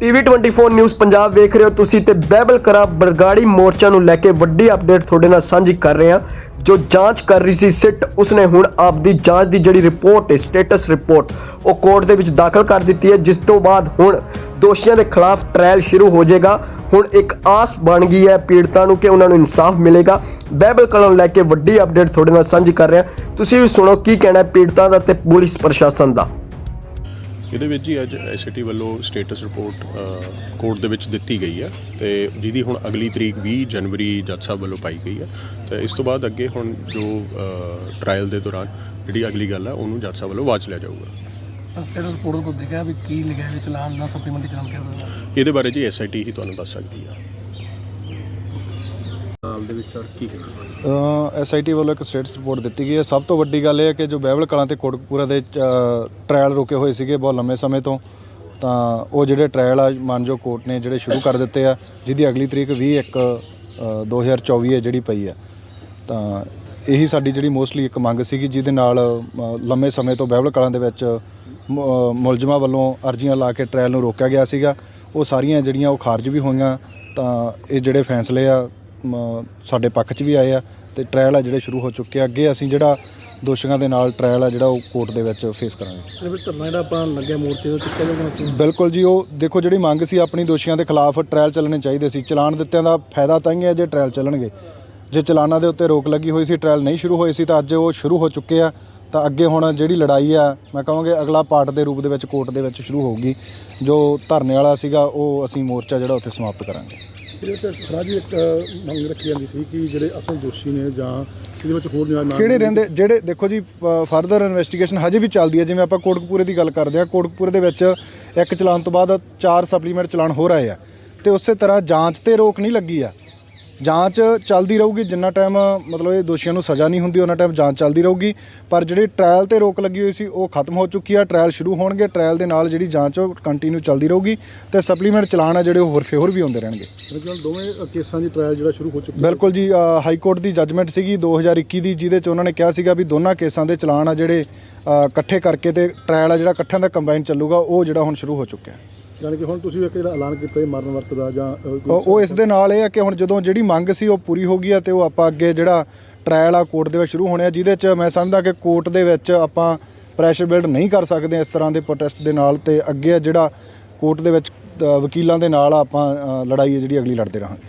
TV 24 news Punjab ਵੇਖ ਰਹੇ ਹੋ ਤੁਸੀਂ ਤੇ ਬਹਿਬਲ ਕਰਾ ਬਰਗਾੜੀ ਮੋਰਚਾ ਨੂੰ ਲੈ ਕੇ ਵੱਡੀ ਅਪਡੇਟ ਤੁਹਾਡੇ ਨਾਲ ਸਾਂਝੀ ਕਰ ਰਹੇ ਹਾਂ। ਜੋ ਜਾਂਚ ਕਰ ਰਹੀ ਸੀ ਸਿੱਟ, ਉਸਨੇ ਹੁਣ ਆਪਦੀ ਜਾਂਚ ਦੀ ਜਿਹੜੀ ਰਿਪੋਰਟ ਹੈ ਸਟੇਟਸ ਰਿਪੋਰਟ ਉਹ ਕੋਰਟ ਦੇ ਵਿੱਚ ਦਾਖਲ ਕਰ ਦਿੱਤੀ ਹੈ। ਜਿਸ ਤੋਂ ਬਾਅਦ ਹੁਣ ਦੋਸ਼ੀਆਂ ਦੇ ਖਿਲਾਫ ਟ੍ਰਾਇਲ ਸ਼ੁਰੂ ਹੋ ਜਾਏਗਾ। ਹੁਣ ਇੱਕ ਆਸ ਬਣ ਗਈ ਹੈ ਪੀੜਤਾਂ ਨੂੰ ਕਿ ਉਹਨਾਂ ਨੂੰ ਇਨਸਾਫ ਮਿਲੇਗਾ। ਬਹਿਬਲ ਕਲਾ ਨੂੰ ਲੈ ਕੇ ਵੱਡੀ ਅਪਡੇਟ ਤੁਹਾਡੇ ਨਾਲ ਸਾਂਝੀ ਕਰ ਰਿਹਾ। ਤੁਸੀਂ ਵੀ ਸੁਣੋ ਕੀ ਕਹਿਣਾ ਪੀੜਤਾਂ ਦਾ ਤੇ ਪੁਲਿਸ ਪ੍ਰਸ਼ਾਸਨ ਦਾ। ਇਹਦੇ ਵਿੱਚ ਹੀ ਅੱਜ ਐਸਟੀ ਵੱਲੋਂ ਸਟੇਟਸ ਰਿਪੋਰਟ ਕੋਰਟ ਦੇ ਵਿੱਚ ਦਿੱਤੀ ਗਈ ਹੈ ਤੇ ਜਿਹਦੀ ਹੁਣ ਅਗਲੀ ਤਰੀਕ 20 ਜਨਵਰੀ ਜੱਜ ਸਾਹਿਬ ਵੱਲੋਂ ਪਾਈ ਗਈ ਹੈ। ਤੇ ਇਸ ਤੋਂ ਬਾਅਦ ਅੱਗੇ ਹੁਣ ਜੋ ਟ੍ਰਾਇਲ ਦੇ ਦੌਰਾਨ ਜਿਹੜੀ ਅਗਲੀ ਗੱਲ ਹੈ ਉਹਨੂੰ ਜੱਜ ਸਾਹਿਬ ਵੱਲੋਂ ਵਾਚ ਲਿਆ ਜਾਊਗਾ। ਸਟੇਟਸ ਰਿਪੋਰਟ ਕੋ ਦੇਖਿਆ ਵੀ ਕੀ ਲਿਖਿਆ ਹੈ ਵੀ ਚਲਾਨ ਨਾ ਸਪਲੀਮੈਂਟਰੀ ਚਲਾਨ ਕਹਿ ਸਕਦਾ। ਇਹਦੇ ਬਾਰੇ ਜੀ ਐਸਆਈਟੀ ਹੀ ਤੁਹਾਨੂੰ ਦੱਸ ਸਕਦੀ ਹੈ ਐਸਆਈਟੀ ਵੱਲੋਂ ਇੱਕ ਸਟੇਟਸ ਰਿਪੋਰਟ ਦਿੱਤੀ ਗਈ ਹੈ। ਸਭ ਤੋਂ ਵੱਡੀ ਗੱਲ ਇਹ ਹੈ ਕਿ ਜੋ ਬਹਿਬਲ ਕਲਾਂ ਤੇ ਕੋਟਕਪੂਰਾ ਦੇ ਟ੍ਰਾਇਲ ਰੁਕੇ ਹੋਏ ਸੀਗੇ ਬਹੁਤ ਲੰਮੇ ਸਮੇਂ ਤੋਂ ਤਾਂ ਉਹ ਜਿਹੜੇ ਟ੍ਰਾਇਲ ਆ ਮਾਨਜੋ ਕੋਰਟ ਨੇ ਜਿਹੜੇ ਸ਼ੁਰੂ ਕਰ ਦਿੱਤੇ ਆ ਜਿਹਦੀ ਅਗਲੀ ਤਰੀਕ 20 ਇੱਕ ਅ, 2024 ਹੈ ਜਿਹੜੀ ਪਈ ਆ। ਤਾਂ ਇਹੀ ਸਾਡੀ ਜਿਹੜੀ ਮੋਸਟਲੀ ਇੱਕ ਮੰਗ ਸੀਗੀ ਜਿਹਦੇ ਨਾਲ ਅ, ਲੰਮੇ ਸਮੇਂ ਤੋਂ ਬਹਿਬਲ ਕਲਾਂ ਦੇ ਵਿੱਚ ਮ- ਮੁਲਜ਼ਮਾਂ ਵੱਲੋਂ ਅਰਜ਼ੀਆਂ ਲਾ ਕੇ ਟ੍ਰਾਇਲ ਨੂੰ ਰੋਕਿਆ ਗਿਆ ਸੀਗਾ। ਉਹ ਸਾਰੀਆਂ ਜਿਹੜੀਆਂ ਉਹ ਖਾਰਜ ਵੀ ਹੋਈਆਂ ਤਾਂ ਇਹ ਜਿਹੜੇ ਫੈਸਲੇ ਆ ਸਾਡੇ ਪੱਖ 'ਚ ਵੀ ਆਏ ਆ ਤੇ ਟ੍ਰਾਇਲ ਆ ਜਿਹੜੇ ਸ਼ੁਰੂ ਹੋ ਚੁੱਕੇ ਆ। ਅੱਗੇ ਅਸੀਂ ਜਿਹੜਾ ਦੋਸ਼ੀਆਂ ਦੇ ਨਾਲ ਟ੍ਰਾਇਲ ਆ ਜਿਹੜਾ ਉਹ ਕੋਰਟ ਦੇ ਵਿੱਚ ਫੇਸ ਕਰਾਂਗੇ। ਸਿਰਫ ਧਰਨਾ ਜਿਹੜਾ ਆਪਾਂ ਲੱਗਿਆ ਮੋਰਚੇ ਤੋਂ ਚੁੱਕਿਆ ਜਾਊਗਾ ਅਸੀਂ ਬਿਲਕੁਲ ਜੀ ਉਹ ਦੇਖੋ ਜਿਹੜੀ ਮੰਗ ਸੀ ਆਪਣੀ ਦੋਸ਼ੀਆਂ ਦੇ ਖਿਲਾਫ ਟ੍ਰਾਇਲ ਚੱਲਣੇ ਚਾਹੀਦੇ ਸੀ। ਚਲਾਨ ਦਿੱਤਿਆਂ ਦਾ ਫਾਇਦਾ ਤਾਂ ਹੀ ਹੈ ਜੇ ਟ੍ਰਾਇਲ ਚੱਲਣਗੇ। ਜੇ ਚਲਾਨਾਂ ਦੇ ਉੱਤੇ ਰੋਕ ਲੱਗੀ ਹੋਈ ਸੀ ਟ੍ਰਾਇਲ ਨਹੀਂ ਸ਼ੁਰੂ ਹੋਏ ਸੀ ਤਾਂ ਅੱਜ ਉਹ ਸ਼ੁਰੂ ਹੋ ਚੁੱਕੇ ਆ। ਤਾਂ ਅੱਗੇ ਹੁਣ ਜਿਹੜੀ ਲੜਾਈ ਆ ਮੈਂ ਕਹਾਂਗੇ ਅਗਲਾ ਪਾਰਟ ਦੇ ਰੂਪ ਦੇ ਵਿੱਚ ਕੋਰਟ ਦੇ ਵਿੱਚ ਸ਼ੁਰੂ ਹੋਊਗੀ। ਜੋ ਧਰਨੇ ਵਾਲਾ ਸੀਗਾ ਉਹ ਅਸੀਂ ਮੋਰਚਾ ਜਿਹੜਾ ਉੱਥੇ ਸਮਾਪਤ ਕਰਾਂਗੇ। ਇਹਦੇ ਵਿੱਚ ਖਰਾਜੀ ਇੱਕ ਮੰਗ ਰੱਖੀ ਜਾਂਦੀ ਸੀ ਕਿ ਜਿਹੜੇ ਅਸਲ ਦੋਸ਼ੀ ਨੇ ਜਾਂ ਇਹਦੇ ਵਿੱਚ ਹੋਰ ਨਿਆਂ ਨਾ ਕਿਹੜੇ ਰਹਿੰਦੇ ਜਿਹੜੇ ਦੇਖੋ ਜੀ ਫਰਦਰ ਇਨਵੈਸਟੀਗੇਸ਼ਨ ਹਜੇ ਵੀ ਚੱਲਦੀ ਹੈ ਜਿਵੇਂ ਆਪਾਂ ਕੋਟਕਪੂਰੇ ਦੀ ਗੱਲ ਕਰਦੇ ਹਾਂ ਕੋਟਕਪੂਰੇ ਦੇ ਵਿੱਚ ਇੱਕ ਚਲਾਨ ਤੋਂ ਬਾਅਦ ਚਾਰ ਸਪਲੀਮੈਂਟ ਚਲਾਨ ਹੋ ਰਹੇ ਆ। ਤੇ ਉਸੇ ਤਰ੍ਹਾਂ ਜਾਂਚ ਤੇ ਰੋਕ ਨਹੀਂ ਲੱਗੀ ਆ। ਜਾਂਚ ਚੱਲਦੀ ਰਹੂਗੀ ਜਿੰਨਾ ਟਾਈਮ ਮਤਲਬ ਇਹ ਦੋਸ਼ੀਆਂ ਨੂੰ ਸਜ਼ਾ ਨਹੀਂ ਹੁੰਦੀ ਉਹਨਾਂ ਟਾਈਮ ਜਾਂਚ ਚੱਲਦੀ ਰਹੂਗੀ। ਪਰ ਜਿਹੜੀ ਟ੍ਰਾਇਲ ਤੇ ਰੋਕ ਲੱਗੀ ਹੋਈ ਸੀ ਉਹ ਖਤਮ ਹੋ ਚੁੱਕੀ ਆ। ਟ੍ਰਾਇਲ ਸ਼ੁਰੂ ਹੋਣਗੇ ਟ੍ਰਾਇਲ ਦੇ ਨਾਲ ਜਿਹੜੀ ਜਾਂਚ ਉਹ ਕੰਟੀਨਿਊ ਚੱਲਦੀ ਰਹੂਗੀ ਤੇ ਸਪਲੀਮੈਂਟ ਚਲਾਨ ਆ ਜਿਹੜੇ ਉਹ ਹੋਰ ਫੇ ਹੋਰ ਵੀ ਹੁੰਦੇ ਰਹਿਣਗੇ। ਖਿਆਲ ਦੋਵੇਂ ਕੇਸਾਂ ਦੀ ਟ੍ਰਾਇਲ ਜਿਹੜਾ ਸ਼ੁਰੂ ਹੋ ਚੁੱਕੀ ਬਿਲਕੁਲ ਜੀ ਹਾਈ ਕੋਰਟ ਦੀ ਜੱਜਮੈਂਟ ਸੀਗੀ 2021 ਦੀ ਜਿਹਦੇ ਚ ਉਹਨਾਂ ਨੇ ਕਿਹਾ ਸੀਗਾ ਵੀ ਦੋਨਾਂ ਕੇਸਾਂ ਦੇ ਚਲਾਨ ਆ ਜਿਹੜੇ ਇਕੱਠੇ ਕਰਕੇ ਤੇ ਟ੍ਰਾਇਲ ਆ ਜਿਹੜਾ ਇਕੱਠਿਆਂ ਦਾ ਕੰਬਾਈਨ ਚੱਲੂਗਾ ਉਹ ਜਿਹੜਾ ਹੁਣ ਸ਼ੁਰੂ ਹੋ ਚੁੱਕਿਆ। ਹੈ ਯਾਨੀ ਕਿ ਹੁਣ ਤੁਸੀਂ ਇੱਕ ਜਿਹੜਾ ਐਲਾਨ ਕੀਤਾ ਹੈ ਮਰਨ ਵਰਤ ਦਾ ਜਾਂ ਉਹ ਉਹ ਇਸ ਦੇ ਨਾਲ ਇਹ ਹੈ ਕਿ ਹੁਣ ਜਦੋਂ ਜਿਹੜੀ ਮੰਗ ਸੀ ਉਹ ਪੂਰੀ ਹੋ ਗਈ ਆ ਤੇ ਉਹ ਆਪਾਂ ਅੱਗੇ ਜਿਹੜਾ ਟ੍ਰਾਇਲ ਆ ਕੋਰਟ ਦੇ ਵਿੱਚ ਸ਼ੁਰੂ ਹੋਣੇ ਆ, ਜਿਹਦੇ ਚ ਮੈਂ ਸਮਝਦਾ ਕਿ ਕੋਰਟ ਦੇ ਵਿੱਚ ਆਪਾਂ ਪ੍ਰੈਸ਼ਰ ਬਿਲਡ ਨਹੀਂ ਕਰ ਸਕਦੇ ਇਸ ਤਰ੍ਹਾਂ ਦੇ ਪ੍ਰੋਟੈਸਟ ਦੇ ਨਾਲ ਤੇ ਅੱਗੇ ਜਿਹੜਾ ਕੋਰਟ ਦੇ ਵਿੱਚ ਵਕੀਲਾਂ ਦੇ ਨਾਲ ਆਪਾਂ ਲੜਾਈ ਹੈ ਜਿਹੜੀ ਅਗਲੀ ਲੜਦੇ ਰਹਾਂਗੇ।